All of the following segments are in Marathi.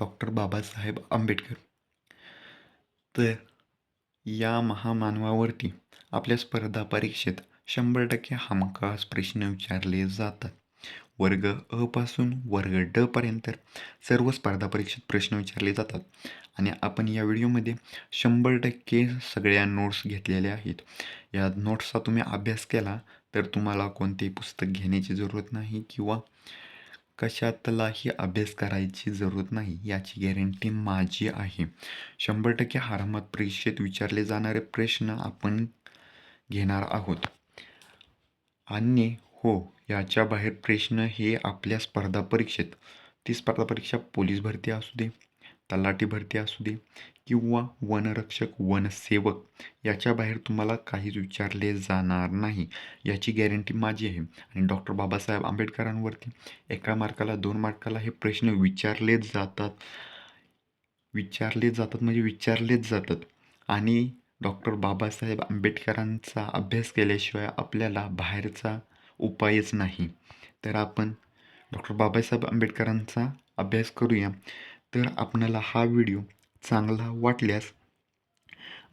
डॉक्टर बाबासाहेब आंबेडकर. तर या महामानवावरती आपल्या स्पर्धा परीक्षेत शंभर टक्के हमखास प्रश्न विचारले जातात. वर्ग अ पासून वर्ग ड पर्यंत सर्व स्पर्धा परीक्षेत प्रश्न विचारले जातात. आणि आपण या व्हिडिओमध्ये शंभर टक्के सगळ्या नोट्स घेतलेल्या आहेत. या नोट्सचा तुम्ही अभ्यास केला तर तुम्हाला कोणतेही पुस्तक घेण्याची जरूरत नाही किंवा कशातलाही अभ्यास करायची जरूरत नाही याची गॅरंटी माझी आहे. शंभर टक्के हरामात परीक्षेत विचारले जाणारे प्रश्न आपण घेणार आहोत. आणि हो याच्या बाहेर प्रश्न हे आपल्या स्पर्धा परीक्षेत. ती स्पर्धा परीक्षा पोलीस भरती असू दे तलाठी भरती असू दे किंवा वनरक्षक वनसेवक याच्या बाहेर तुम्हाला काहीच विचारले जाणार नाही. याची गॅरंटी माझी आहे. आणि डॉक्टर बाबासाहेब आंबेडकरांवरती एका मार्काला दोन मार्काला हे प्रश्न विचारलेच जातात. विचारले जातात म्हणजे विचारलेच जातात. आणि डॉक्टर बाबासाहेब आंबेडकरांचा अभ्यास केल्याशिवाय आपल्याला बाहेरचा उपायच नाही. तर आपण डॉक्टर बाबासाहेब आंबेडकरांचा अभ्यास करूया. तर आपणाला हा व्हिडिओ चांगला वाटल्यास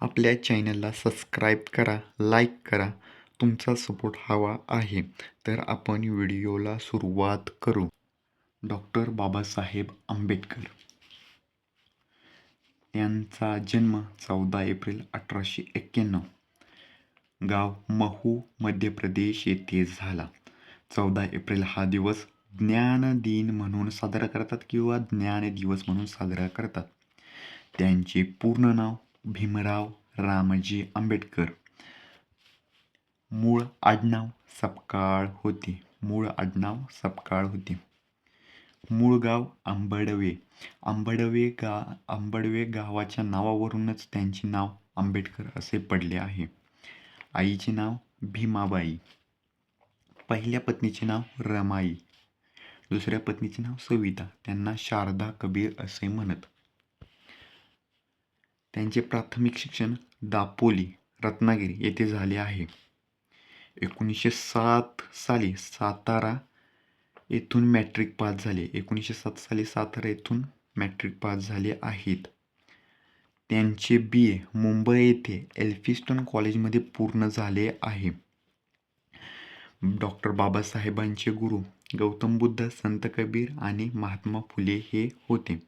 आपल्या चॅनलला सबस्क्राईब करा लाईक करा तुमचा सपोर्ट हवा आहे. तर आपण व्हिडिओला सुरुवात करू. डॉक्टर बाबासाहेब आंबेडकर त्यांचा जन्म चौदा एप्रिल अठराशे एक्क्याण्णव. गाव महू मध्य प्रदेश येथे झाला. चौदा एप्रिल हा दिवस ज्ञान दिन म्हणून साजरा करतात किंवा ज्ञान दिवस म्हणून साजरा करतात. त्यांचे पूर्ण नाव भीमराव रामजी आंबेडकर. मूळ आडनाव सपकाळ होते. मूळ आडनाव सपकाळ होते. मूळ गाव आंबडवे. आंबडवे गा आंबडवे गावाच्या नावावरूनच त्यांचे नाव आंबेडकर असे पडले आहे. आईचे नाव भीमाबाई. पहिल्या पत्नीचे नाव रमाई. दुसऱ्या पत्नीचे नाव सविता. त्यांना शारदा कबीर असे म्हणत. त्यांचे प्राथमिक शिक्षण दापोली रत्नागिरी येथे झाले आहे. एकोणीसशे सात साली सातारा येथून मॅट्रिक पास झाले. एकोणीसशे सात साली सातारा येथून मॅट्रिक पास झाले आहेत. त्यांचे बी ए मुंबई येथे एल्फिस्टन कॉलेजमध्ये पूर्ण झाले आहे. डॉक्टर बाबासाहेबांचे गुरु गौतम बुद्ध संत कबीर आणि महात्मा फुले हे होते.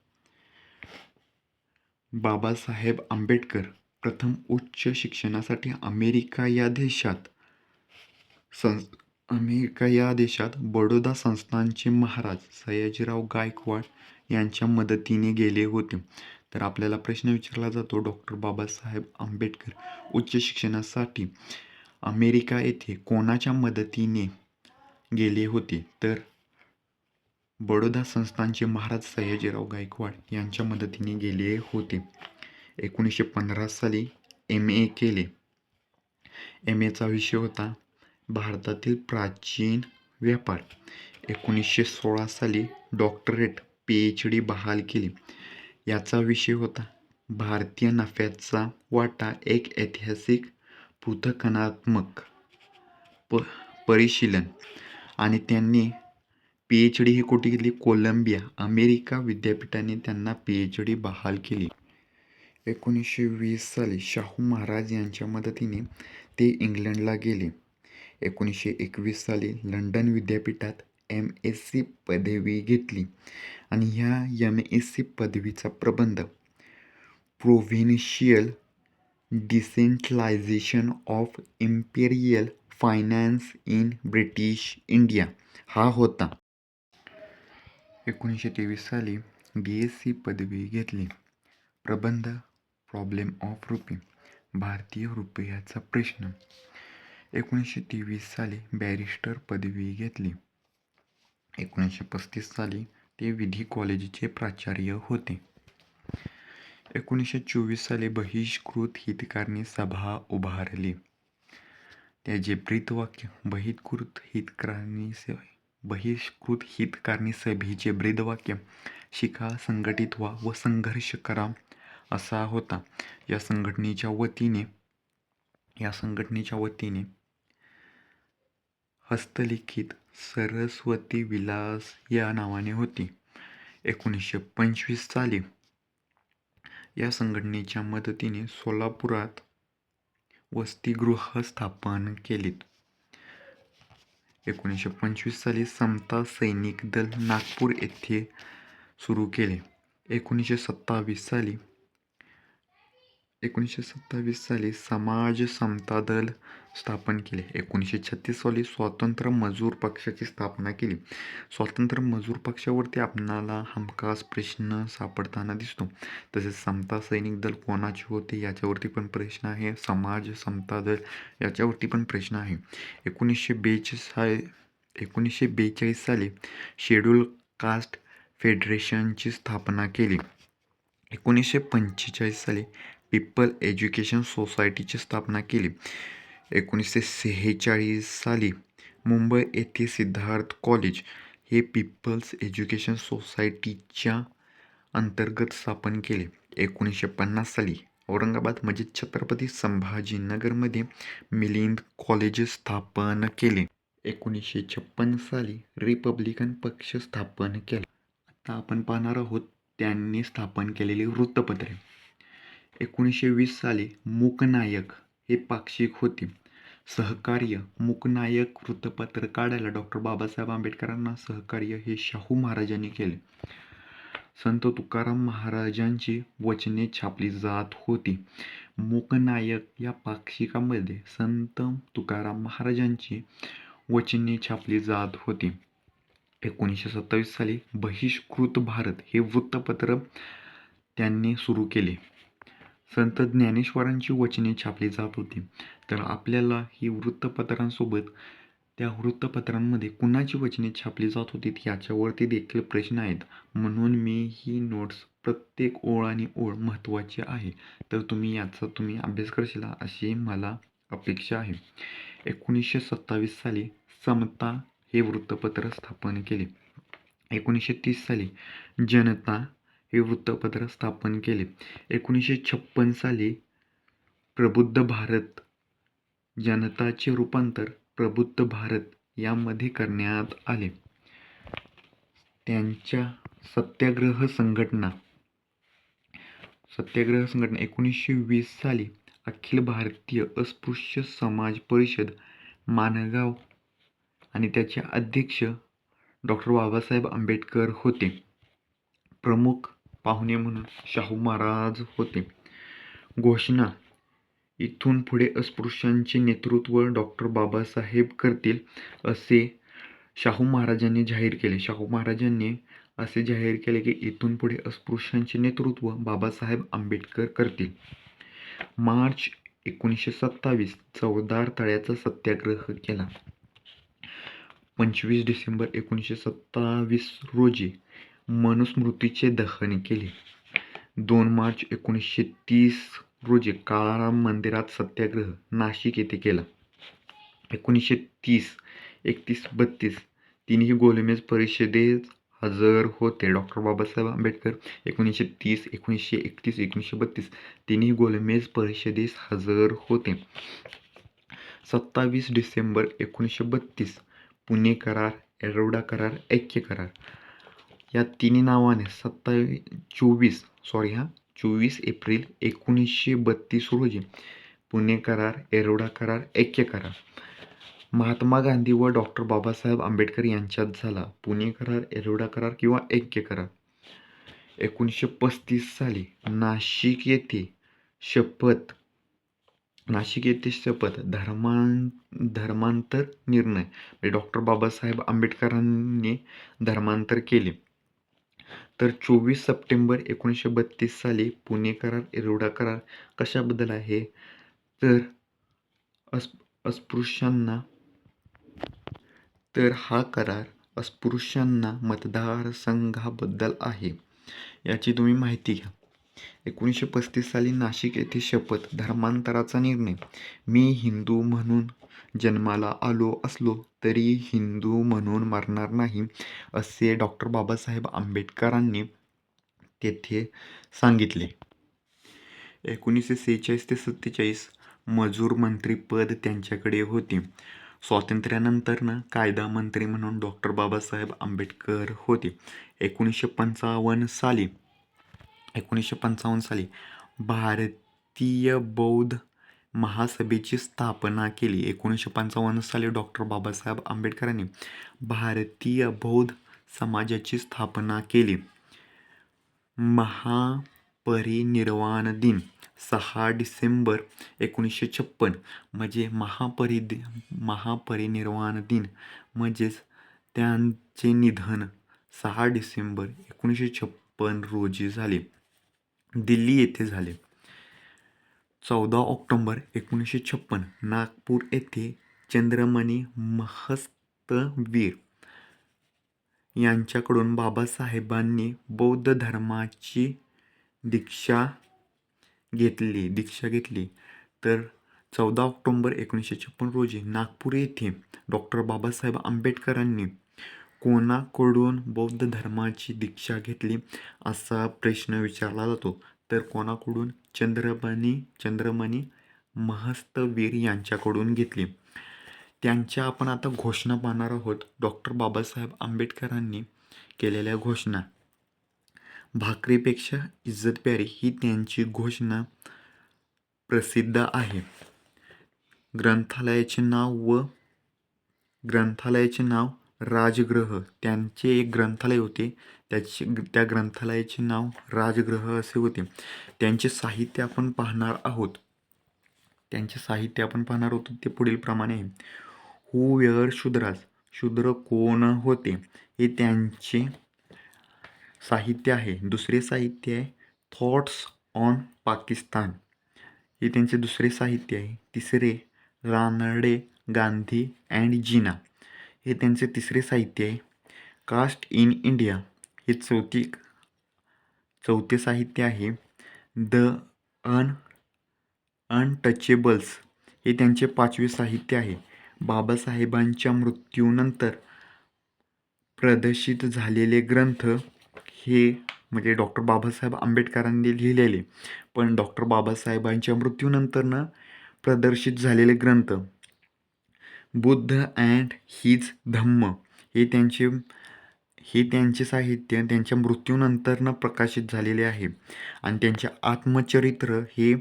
बाबासाहेब आंबेडकर प्रथम उच्च शिक्षणासाठी अमेरिका या देशात सं अमेरिका या देशात बडोदा संस्थानचे महाराज सयाजीराव गायकवाड यांच्या मदतीने गेले होते. तर आपल्याला प्रश्न विचारला जातो डॉक्टर बाबासाहेब आंबेडकर उच्च शिक्षणासाठी अमेरिका येथे कोणाच्या मदतीने गेले होते. तर बडोदा संस्थानचे महाराज सयाजीराव गायकवाड यांच्या मदतीने गेले होते. एकोणीसशे पंधरा साली एम ए केले. एम एचा विषय होता भारतातील प्राचीन व्यापार. एकोणीसशे सोळा साली डॉक्टरेट पी एच डी बहाल केली. याचा विषय होता भारतीय नफ्याचा वाटा एक ऐतिहासिक पृथकनात्मक प परिशीलन. आणि त्यांनी पी एच डी ही कुठे घेतली? कोलंबिया. अमेरिका विद्यापीठाने त्यांना पी एच डी बहाल केली. एकोणीसशे वीस साली शाहू महाराज यांच्या मदतीने ते इंग्लंडला गेले. एकोणीसशे एकवीस साली लंडन विद्यापीठात एम एस सी पदवी घेतली आणि ह्या एम एस सी पदवीचा प्रबंध provincial decentralisation of imperial finance in British India हा होता. एकोणीसशे तेवीस साली बी एस सी पदवी घेतली. प्रबंध प्रॉब्लेम ऑफ रुपी भारतीय रुपयाचा प्रश्न. एकोणीसशे तेवीस साली बॅरिस्टर पदवी घेतली. एकोणीसशे पस्तीस साली ते विधी कॉलेजचे प्राचार्य होते. एकोणीसशे चोवीस साली बहिष्कृत हितकारणी सभा उभारली. त्याचे ब्रीदवाक्य बहिष्कृत हितकारणी बहिष्कृत हितकारणी सभेचे ब्रीदवाक्य शिका संघटित व्हा व संघर्ष करा असा होता. या संघटनेच्या वतीने या संघटनेच्या वतीने हस्तलिखित सरस्वती विलास या नावाने होती. एकोणीसशे पंचवीस साली या संघटनेच्या मदतीने सोलापुरात वसतिगृह स्थापन केलीत. एकोणीसशे पंचवीस साली समता सैनिक दल नागपूर येथे सुरू केले. एकोणीसशे सत्तावीस साली एकोणीसशे सत्तावीस साली समाज समता दल स्थापन केले. एकोणीसशे छत्तीस साली स्वातंत्र्य मजूर पक्षाची स्थापना केली. स्वातंत्र्य मजूर पक्षावरती आपणाला हमखास प्रश्न सापडताना दिसतो. तसेच समता सैनिक दल कोणाचे होते याच्यावरती पण प्रश्न आहे. समाज समता दल याच्यावरती पण प्रश्न आहे. एकोणीसशे बेचाळीस हा एकोणीसशे बेचाळीस साली शेड्यूल कास्ट फेडरेशनची स्थापना केली. एकोणीसशे पंचेचाळीस साली पीपल एज्युकेशन सोसायटीची स्थापना केली. एकोणीसशे सेहेचाळीस साली मुंबई येथे सिद्धार्थ कॉलेज हे पीपल्स एज्युकेशन सोसायटीच्या अंतर्गत स्थापन केले. एकोणीसशे पन्नास साली औरंगाबाद म्हणजे छत्रपती संभाजीनगरमध्ये मिलिंद कॉलेज स्थापन केले. एकोणीसशे छप्पन साली रिपब्लिकन पक्ष स्थापन केला. आता आपण पाहणार आहोत त्यांनी स्थापन केलेली वृत्तपत्रे. एकोणीसशे वीस साली मूकनायक हे पाक्षिक होते. सहकार्य मूकनायक वृत्तपत्र काढायला डॉक्टर बाबासाहेब आंबेडकरांना सहकार्य हे शाहू महाराजांनी केले. संत तुकाराम महाराजांची वचने छापली जात होती. मूकनायक या पाक्षिकामध्ये संत तुकाराम महाराजांची वचने छापली जात होती. एकोणीसशे सत्तावीस साली बहिष्कृत भारत हे वृत्तपत्र त्यांनी सुरू केले. संत ज्ञानेश्वरांची वचने छापली जात होती. तर आपल्याला ही वृत्तपत्रांसोबत त्या वृत्तपत्रांमध्ये कुणाची वचने छापली जात होती याच्यावरती देखील प्रश्न आहेत. म्हणून मी ही नोट्स प्रत्येक ओळ आणि ओळ महत्त्वाची आहे. तर तुम्ही याचा तुम्ही अभ्यास करशील अशी मला अपेक्षा आहे. एकोणीसशे सत्तावीस साली समता हे वृत्तपत्र स्थापन केले. एकोणीसशे तीस साली जनता हे वृत्तपत्र स्थापन केले. एकोणीसशे छप्पन साली प्रबुद्ध भारत जनताचे रूपांतर प्रबुद्ध भारत यामध्ये करण्यात आले. त्यांच्या सत्याग्रह संघटना सत्याग्रह संघटना एकोणीसशे वीस साली अखिल भारतीय अस्पृश्य समाज परिषद माणगाव आणि त्याचे अध्यक्ष डॉक्टर बाबासाहेब आंबेडकर होते. प्रमुख पाहुणे म्हणून शाहू महाराज होते. घोषणा इथून पुढे अस्पृश्यांचे नेतृत्व डॉक्टर बाबासाहेब करतील असे शाहू महाराजांनी जाहीर केले. शाहू महाराजांनी असे जाहीर केले की इथून पुढे अस्पृश्यांचे नेतृत्व बाबासाहेब आंबेडकर करतील. मार्च एकोणीसशे सत्तावीस चौदार तळ्याचा सत्याग्रह केला. पंचवीस डिसेंबर एकोणीसशे सत्तावीस रोजी मनुस्मृतीचे दहन केले. दोन मार्च एकोणीसशे तीस रोजी काळाराम मंदिरात सत्याग्रह नाशिक येथे केला. एकोणीसशे तीस एकतीस बत्तीस तिन्ही गोलमेज परिषदेत हजर होते. डॉक्टर बाबासाहेब आंबेडकर एकोणीसशे तीस एकोणीसशे एकतीस एकोणीसशे बत्तीस तिन्ही गोलमेज परिषदेस हजर होते. सत्तावीस डिसेंबर एकोणीसशे बत्तीस पुणे करार एरोडा करार ऐक्य करार. या तिन्ही नावाने सत्तावीस चोवीस सॉरी हां चोवीस एप्रिल एकोणीसशे बत्तीस रोजी पुणे करार एरोडा करार ऐक्य करार. महात्मा गांधी व डॉक्टर बाबासाहेब आंबेडकर यांच्यात झाला पुणे करार एरोडा करार किंवा ऐक्य करार. एकोणीसशे पस्तीस साली नाशिक येथे शपथ नाशिक येथे शपथ धर्मां धर्मांतर निर्णय म्हणजे डॉक्टर बाबासाहेब आंबेडकरांनी धर्मांतर केले. तर चोवीस सप्टेंबर एकोणीसशे बत्तीस साली पुणे करार एरोडा करार कशाबद्दल आहे? तर अस् अस्पृश्यांना तर हा करार अस्पृश्यांना मतदारसंघाबद्दल आहे याची तुम्ही माहिती घ्या. एकोणीसशे पस्तीस साली नाशिक येथे शपथ धर्मांतराचा निर्णय. मी हिंदू म्हणून जन्माला आलो असलो तरी हिंदू म्हणून मरणार नाही असे डॉक्टर बाबासाहेब आंबेडकरांनी तेथे सांगितले. एकोणीसशे सेहेचाळीस ते सत्तेचाळीस मजूर मंत्रीपद त्यांच्याकडे होते. स्वातंत्र्यानंतरनं कायदा मंत्री म्हणून डॉक्टर बाबासाहेब आंबेडकर होते. एकोणीसशे पंचावन्न साली एकोणीसशे पंचावन्न साली भारतीय बौद्ध महासभेची स्थापना केली. एकोणीसशे पंचावन्न साली डॉक्टर बाबासाहेब आंबेडकरांनी भारतीय बौद्ध समाजाची स्थापना केली. महापरिनिर्वाण दिन सहा डिसेंबर एकोणीसशे छप्पन. म्हणजे महापरि महापरिनिर्वाण दिन म्हणजेच त्यांचे निधन सहा डिसेंबर एकोणीसशे छप्पन रोजी झाले. दिल्ली येथे झाले. चौदा ऑक्टोंबर एकोणीसशे छप्पन नागपूर येथे चंद्रमणी महस्तवीर यांच्याकडून बाबासाहेबांनी बौद्ध धर्माची दीक्षा घेतली दीक्षा घेतली. तर चौदा ऑक्टोंबर एकोणीसशे छप्पन रोजी नागपूर येथे डॉक्टर बाबासाहेब आंबेडकरांनी कोणाकडून बौद्ध धर्माची दीक्षा घेतली असा प्रश्न विचारला जातो. तर कोणाकडून? चंद्रमणी चंद्रमणी महस्तवीर यांच्याकडून घेतली. त्यांच्या आपण आता घोषणा पाहणार आहोत. डॉक्टर बाबासाहेब आंबेडकरांनी केलेल्या घोषणा. भाकरीपेक्षा इज्जत प्यारी ही त्यांची घोषणा प्रसिद्ध आहे. ग्रंथालयाचे नाव व ग्रंथालयाचे नाव राजग्रह. त्यांचे एक ग्रंथालय होते. त्याचे त्या ग्रंथालयाचे नाव राजग्रह असे होते. त्यांचे साहित्य आपण पाहणार आहोत. त्यांचे साहित्य आपण पाहणार आहोत. ते पुढील प्रमाणे आहे. Who were Shudras. शूद्र कोण होते? हे त्यांचे साहित्य आहे. दुसरे साहित्य आहे. Thoughts on Pakistan. हे त्यांचे दुसरे साहित्य आहे. तिसरे रानडे गांधी अँड जिना. हे त्यांचे तिसरे साहित्य आहे. कास्ट इन इंडिया हे चौथी चौथे साहित्य आहे. द अन अनटचेबल्स हे त्यांचे पाचवे साहित्य आहे. बाबासाहेबांच्या मृत्यूनंतर प्रदर्शित झालेले ग्रंथ हे म्हणजे डॉक्टर बाबासाहेब आंबेडकरांनी लिहिलेले. पण डॉक्टर बाबासाहेबांच्या मृत्यूनंतरनं प्रदर्शित झालेले ग्रंथ बुद्ध अँड हिज धम्म. हे त्यांचे हे त्यांचे साहित्य त्यांच्या मृत्यूनंतरनं प्रकाशित झालेले आहे. आणि त्यांचे आत्मचरित्र हे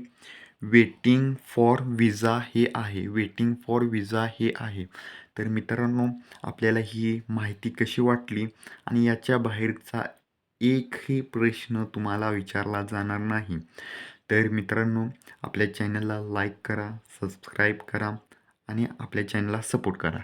वेटिंग फॉर विजा हे आहे. वेटिंग फॉर विजा हे आहे. तर मित्रांनो आपल्याला ही माहिती कशी वाटली? आणि याच्या बाहेरचा एकही प्रश्न तुम्हाला विचारला जाणार नाही. तर मित्रांनो आपल्या चॅनलला लाईक करा सबस्क्राईब करा. आणि आपल्या चॅनलला सपोर्ट करा.